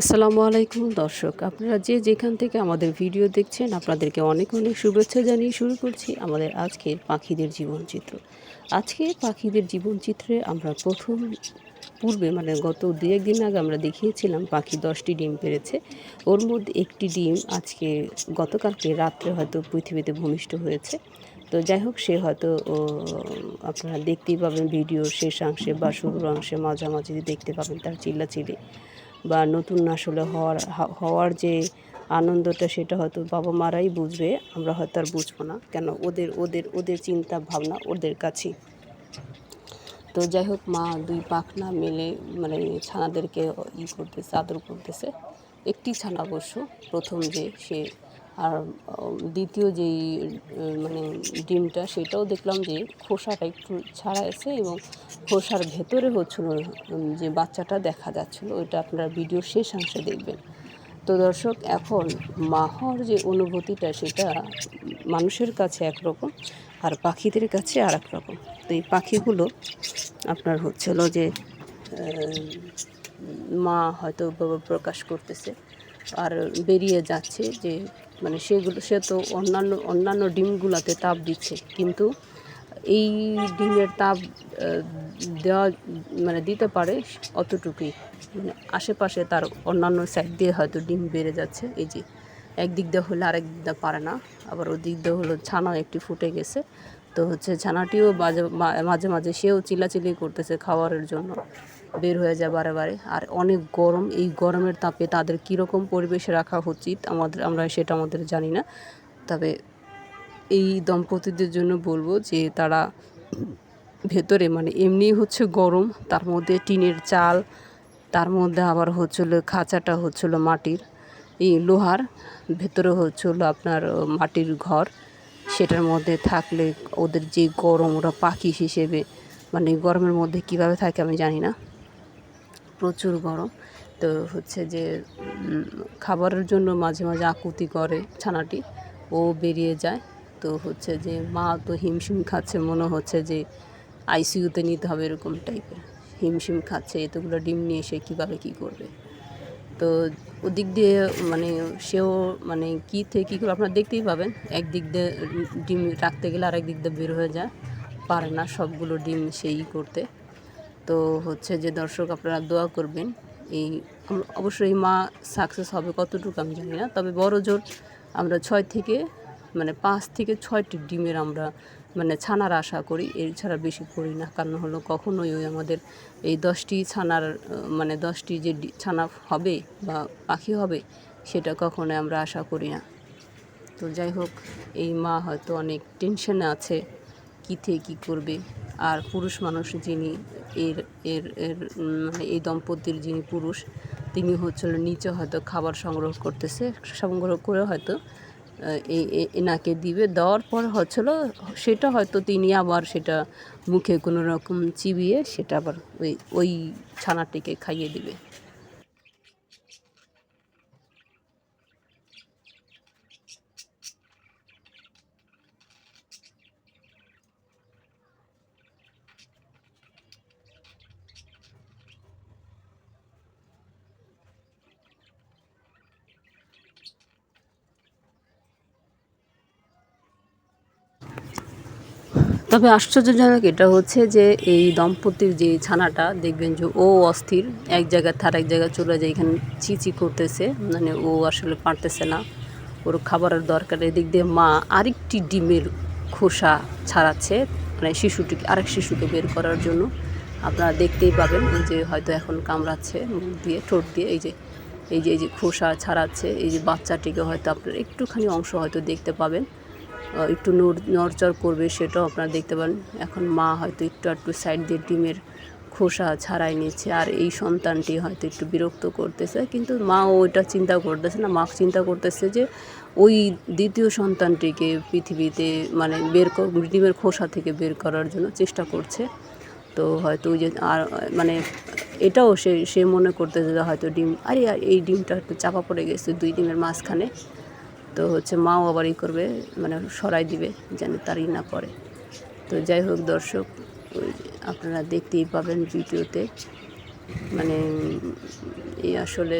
আসসালামু আলাইকুম দর্শক, আপনারা যে যেখান থেকে আমাদের ভিডিও দেখছেন, আপনাদেরকে অনেক অনেক শুভেচ্ছা জানিয়ে শুরু করছি আমাদের আজকের পাখিদের জীবনচিত্র। আজকে পাখিদের জীবনচিত্রে আমরা প্রথম পূর্বে মানে গত দু একদিন আগে আমরা দেখিয়েছিলাম, পাখি দশটি ডিম পেরেছে। ওর মধ্যে একটি ডিম আজকে গতকালকে রাত্রে হয়তো পৃথিবীতে ভূমিষ্ঠ হয়েছে। তো যাই হোক, সে হয়তো আপনারা দেখতেই পাবেন ভিডিও শেষাংশে বা শুরুর অংশে মাঝামাঝি দেখতে পাবেন তার চিল্লাচিল্লি। বা নতুন আসলে হওয়ার হওয়ার যে আনন্দটা সেটা হয়তো বাবা মারাই বুঝবে, আমরা হয়তো আর বুঝব না। কেন ওদের ওদের ওদের চিন্তা ভাবনা ওদের কাছে তো যাই হোক, মা দুই পাখনা মেলে মানে ছানাদেরকে ই করতেছে, আদর করতেছে। একটি ছানা অবশ্য প্রথম যে সে আর দ্বিতীয় যেই মানে ডিমটা সেটাও দেখলাম যে খোসাটা একটু ছাড়া এসে এবং খোসার ভেতরে হচ্ছিল যে বাচ্চাটা দেখা যাচ্ছিল, ওইটা আপনারা ভিডিও শেষ অংশে দেখবেন। তো দর্শক, এখন মা হওয়ার যে অনুভূতিটা সেটা মানুষের কাছে একরকম আর পাখিদের কাছে আর রকম তো এই পাখিগুলো আপনার হচ্ছিল যে মা হয়তো প্রকাশ করতেছে। আর বেরিয়ে যাচ্ছে যে মানে সেগুলো, সে তো অন্যান্য অন্যান্য ডিমগুলোতে তাপ দিচ্ছে। কিন্তু এই ডিমের তাপ দেওয়া মানে দিতে পারে অতটুকুই। মানে আশেপাশে তার অন্যান্য সাইড দিয়ে হয়তো ডিম বেড়ে যাচ্ছে। এই যে একদিক দিয়ে হলে আরেক দিক দিয়ে পারে না, আবার ওই দিক দিয়ে হলো ছানা একটি ফুটে গেছে। তো হচ্ছে ছানাটিও মাঝে মাঝে মাঝে সেও চিল্লাচিল্লি করতেছে খাওয়ারের জন্য। বের হয়ে যায় বারে বারে। আর অনেক গরম, এই গরমের তাপে তাদের কীরকম পরিবেশে রাখা উচিত আমাদের, আমরা সেটা আমাদের জানি না। তবে এই দম্পতিদের জন্য বলব যে তারা ভেতরে মানে এমনি হচ্ছে গরম, তার মধ্যে টিনের চাল, তার মধ্যে আবার হচ্ছিল খাঁচাটা হচ্ছিল মাটির, এই লোহার, ভেতরে হচ্ছিল আপনার মাটির ঘর, সেটার মধ্যে থাকলে ওদের যে গরম ওরা পাখি হিসেবে মানে গরমের মধ্যে কীভাবে থাকে আমি জানি না। প্রচুর গরম। তো হচ্ছে যে খাবারের জন্য মাঝে মাঝে আকুতি করে ছানাটি। ও বেরিয়ে যায়। তো হচ্ছে যে, মা তো হিমশিম খাচ্ছে, মনে হচ্ছে যে আইসিইউতে নিতে হবে এরকম টাইপের হিমশিম খাচ্ছে, এতগুলো ডিম নিয়ে সে কীভাবে কী করবে? তো ওদিক দিয়ে মানে সেও মানে কী থেকে কী করে আপনারা দেখতেই পাবেন। একদিক দিয়ে ডিম রাখতে গেলে আরেক দিক দিয়ে বের হয়ে যায়। পারে না সবগুলো ডিম সেই করতে। তো হচ্ছে যে দর্শক আপনারা দোয়া করবেন। এই অবশ্যই মা সাকসেস হবে কতটুকু আমি জানি না। তবে বড় জোর আমরা ছয় থেকে মানে পাঁচ থেকে ছয়টি ডিমের আমরা মানে ছানার আশা করি। এছাড়া বেশি করি না। কারণ হলো কখনোই ওই আমাদের এই দশটি ছানার মানে দশটি যে ছানা হবে বা পাখি হবে, সেটা কখনোই আমরা আশা করি না। তো যাই হোক, এই মা হয়তো অনেক টেনশনে আছে, কী থেকে কী করবে? আর পুরুষ মানুষ যিনি এর এর এর মানে এই দম্পতির যিনি পুরুষ, তিনি হচ্ছিল নিচে হয়তো খাবার সংগ্রহ করতেছে, সংগ্রহ করে হয়তো এই এনাকে দিবে। দেওয়ার পর হচ্ছিল, সেটা হয়তো তিনি আবার সেটা মুখে কোনো রকম চিবিয়ে সেটা আবার ওই ওই ছানাটিকে খাইয়ে দিবে। তবে আশ্চর্যজনক এটা হচ্ছে যে এই দম্পতির যে ছানাটা, দেখবেন যে ও অস্থির, এক জায়গা থেকে এক জায়গায় চলে যায়, এখানে চিচি করতেছে মানে ও আসলে পারতেছে না। ওর খাবারের দরকার, এদিক দিয়ে মা আরেকটি ডিমের খোসা ছাড়াচ্ছে মানে শিশুটিকে, আরেক শিশুকে বের করার জন্য। আপনারা দেখতেই পাবেন যে হয়তো এখন কামড়াচ্ছে, মুখ দিয়ে, ঠোঁট দিয়ে, এই যে এই যে এই যে খোসা ছাড়াচ্ছে, এই যে বাচ্চাটিকে হয়তো আপনারা একটুখানি অংশ হয়তো দেখতে পাবেন। একটু নড়, নড়চড় করবে সেটাও আপনারা দেখতে পারেন। এখন মা হয়তো একটু একটু সাইড দিয়ে ডিমের খোসা ছাড়াই নিচ্ছে আর এই সন্তানটি হয়তো একটু বিরক্ত করতেছে। কিন্তু মা ওইটা চিন্তা করতেছে না, মা চিন্তা করতেছে যে ওই দ্বিতীয় সন্তানটিকে পৃথিবীতে মানে বের কর ডিমের খোসা থেকে বের করার জন্য চেষ্টা করছে। তো হয়তো ওই যে আর মানে এটাও সে সে মনে করতেছে যে হয়তো ডিম, আরে, আর এই ডিমটা একটু চাপা পড়ে গেছে দুই ডিমের মাঝখানে। তো হচ্ছে মাও আবার ই করবে মানে সরাই দিবে যেন তারই না করে তো যাই হোক দর্শক আপনারা দেখতেই পাবেন ভিডিওতে। মানে এই আসলে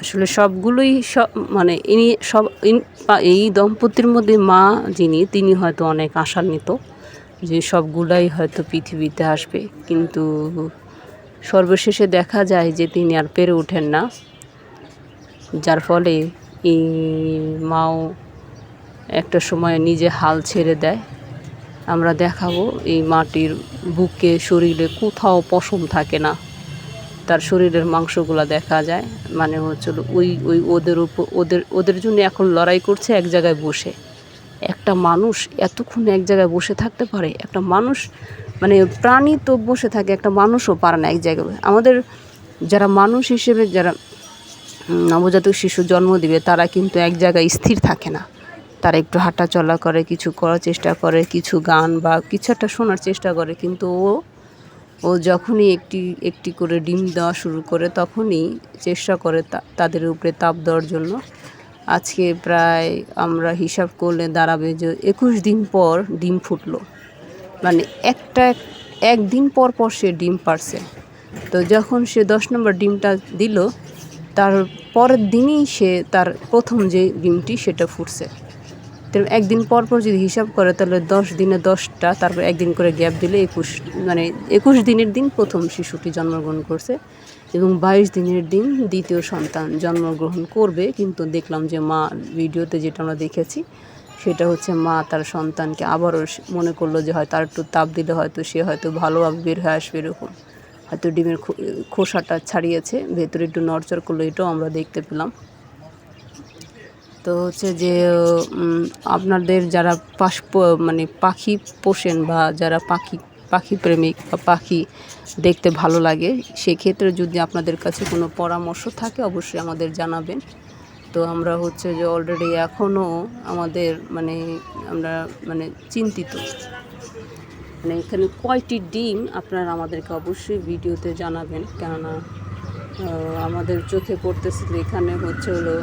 আসলে সবগুলোই সব মানে ইনি সব এই দম্পতির মধ্যে মা যিনি, তিনি হয়তো অনেক আশান্বিত যে সবগুলাই হয়তো পৃথিবীতে আসবে। কিন্তু সর্বশেষে দেখা যায় যে তিনি আর পেরে ওঠেন না। যার ফলে এই মাও একটা সময় নিজে হাল ছেড়ে দেয়। আমরা দেখাবো এই মাটির বুকে শরীরে কোথাও পশম থাকে না। তার শরীরের মাংসগুলো দেখা যায়। মানে হচ্ছে ওই ওই ওদের উপর, ওদের ওদের জন্য এখন লড়াই করছে এক জায়গায় বসে। একটা মানুষ এতক্ষণ এক জায়গায় বসে থাকতে পারে, একটা মানুষ মানে প্রাণী তো বসে থাকে, একটা মানুষও পারে না এক জায়গায়। আমাদের যারা মানুষ হিসেবে যারা নবজাতক শিশু জন্ম দিবে, তারা কিন্তু এক জায়গায় স্থির থাকে না। তারা একটু হাঁটা চলা করে, কিছু করার চেষ্টা করে, কিছু গান বা কিছু একটা শোনার চেষ্টা করে, কিন্তু ও ও যখনই একটি একটি করে ডিম দেওয়া শুরু করে তখনই চেষ্টা করে তাদের উপরে তাপ দেওয়ার জন্য। আজকে প্রায় আমরা হিসাব করলে দাঁড়াবে যে একুশ দিন পর ডিম ফুটলো। মানে একটা, একদিন পর পর সে ডিম পারছে। তো যখন সে দশ নম্বর ডিমটা দিল, তার পরের দিনই সে তার প্রথম যে ডিমটি সেটা ফুটছে। তো একদিন পর পর যদি হিসাব করে, তাহলে দশ দিনে দশটা, তারপর একদিন করে গ্যাপ দিলে একুশ মানে একুশ দিনের দিন প্রথম শিশুটি জন্মগ্রহণ করছে এবং বাইশ দিনের দিন দ্বিতীয় সন্তান জন্মগ্রহণ করবে। কিন্তু দেখলাম যে মা ভিডিওতে যেটা আমরা দেখেছি, সেটা হচ্ছে মা তার সন্তানকে আবারও মনে করল যে হয়তো আর একটু তাপ দিলে হয়তো সে হয়তো ভালোভাবে বের হয়ে আসবে এরকম। হয়তো ডিমের খোসাটা ছাড়িয়েছে, ভেতরে একটু নড়চড় করল, এটাও আমরা দেখতে পেলাম। তো হচ্ছে যে আপনাদের যারা পাশ মানে পাখি পোষেন বা যারা পাখি পাখি প্রেমিক বা পাখি দেখতে ভালো লাগে, সেক্ষেত্রে যদি আপনাদের কাছে কোনো পরামর্শ থাকে, অবশ্যই আমাদের জানাবেন। তো আমরা হচ্ছে যে অলরেডি এখনও আমাদের মানে আমরা মানে চিন্তিত। মানে এখানে কয়টি ডিম আপনারা আমাদেরকে অবশ্যই ভিডিওতে জানাবেন, কেননা আমাদের চোখে পড়তেছিল এখানে হচ্ছে হলো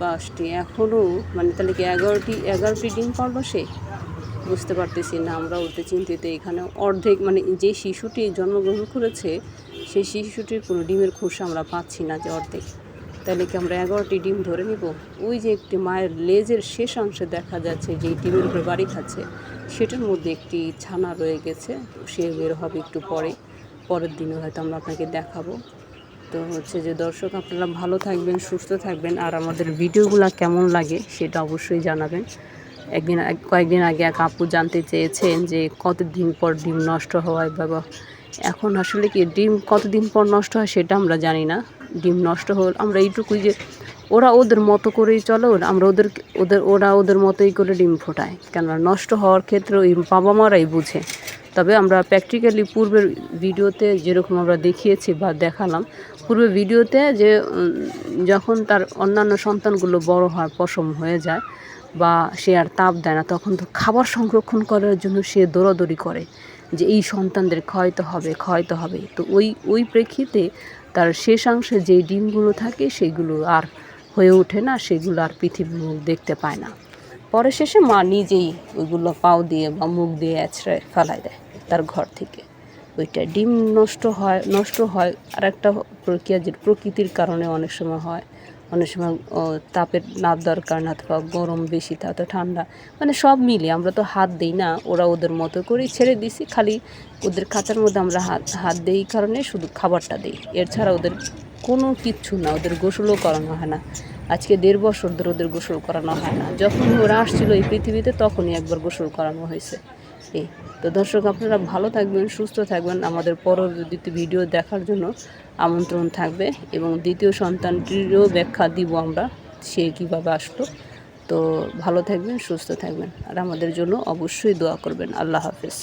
পাঁচটি। এখনও মানে তাহলে কি এগারোটি এগারোটি ডিম পারল সে? বুঝতে পারতেছি না, আমরা ওতে চিন্তিত। এখানে অর্ধেক মানে যে শিশুটি জন্মগ্রহণ করেছে, সেই শিশুটির কোনো ডিমের খোসা আমরা পাচ্ছি না যে অর্ধেক। তাহলে কি আমরা এগারোটি ডিম ধরে নিব? ওই যে একটি মায়ের লেজের শেষ অংশে দেখা যাচ্ছে যে ডিমের উপরে বাড়ি খাচ্ছে, সেটার মধ্যে একটি ছানা রয়ে গেছে। সে বের হবে একটু পরে। পরের দিনে হয়তো আমরা আপনাকে দেখাবো। তো হচ্ছে যে দর্শক আপনারা ভালো থাকবেন, সুস্থ থাকবেন আর আমাদের ভিডিওগুলো কেমন লাগে সেটা অবশ্যই জানাবেন। একদিন কয়েকদিন আগে এক আপু জানতে চেয়েছেন যে কতদিন পর ডিম নষ্ট হওয়ায় বাবা এখন আসলে কি ডিম কতদিন পর নষ্ট হয় সেটা আমরা জানি না। ডিম নষ্ট হল, আমরা এইটুকুই যে ওরা ওদের মতো করেই চলো আমরা ওদের ওদের, ওরা ওদের মতোই করে ডিম ফোটায়। কেননা নষ্ট হওয়ার ক্ষেত্রে ওই বাবা মারাই বুঝে। তবে আমরা প্র্যাকটিক্যালি পূর্বের ভিডিওতে যেরকম আমরা দেখিয়েছি বা দেখালাম, পূর্বের ভিডিওতে যে যখন তার অন্যান্য সন্তানগুলো বড় হয় পশম হয়ে যায় বা সে আর তাপ দেয় না, তখন তো খাবার সংরক্ষণ করার জন্য সে দৌড়াদৌড়ি করে যে এই সন্তানদের খাওয়াইতে হবে খাওয়াইতে হবে। তো ওই ওই প্রেক্ষিতে তার শেষাংশে যে ডিমগুলো থাকে সেগুলো আর হয়ে ওঠে না, সেগুলো আর পৃথিবীর মুখ দেখতে পায় না। পরে শেষে মা নিজেই ওইগুলো পাও দিয়ে বা মুখ দিয়ে আছড়ে ফেলাই দেয়। তার ঘর থেকে। ওইটা ডিম নষ্ট হয় নষ্ট হয়। আর একটা প্রক্রিয়া যে প্রকৃতির কারণে অনেক সময় হয়। অনেক সময় তাপের নাপ দরকার কারণে অথবা গরম বেশি তা তো ঠান্ডা। মানে সব মিলে আমরা তো হাত দিই না, ওরা ওদের মতো করেই ছেড়ে দিছি। খালি ওদের খাঁচার মধ্যে আমরা হাত হাত দিই কারণে শুধু খাবারটা দিই। এছাড়া ওদের কোনো কিচ্ছু না, ওদের গোসলও করানো হয় না। আজকে দেড় বছর ধরে ওদের গোসল করানো হয় না। যখন ওরা আসছিল এই পৃথিবীতে, তখনই একবার গোসল করানো হয়েছে। এই তো দর্শক, আপনারা ভালো থাকবেন, সুস্থ থাকবেন। আমাদের পরবর্তী ভিডিও দেখার জন্য আমন্ত্রণ থাকবে এবং দ্বিতীয় সন্তানটিরও ব্যাখ্যা দিব আমরা সে কীভাবে আসলো। তো ভালো থাকবেন, সুস্থ থাকবেন। আর আমাদের জন্য অবশ্যই দোয়া করবেন। আল্লাহ হাফেজ।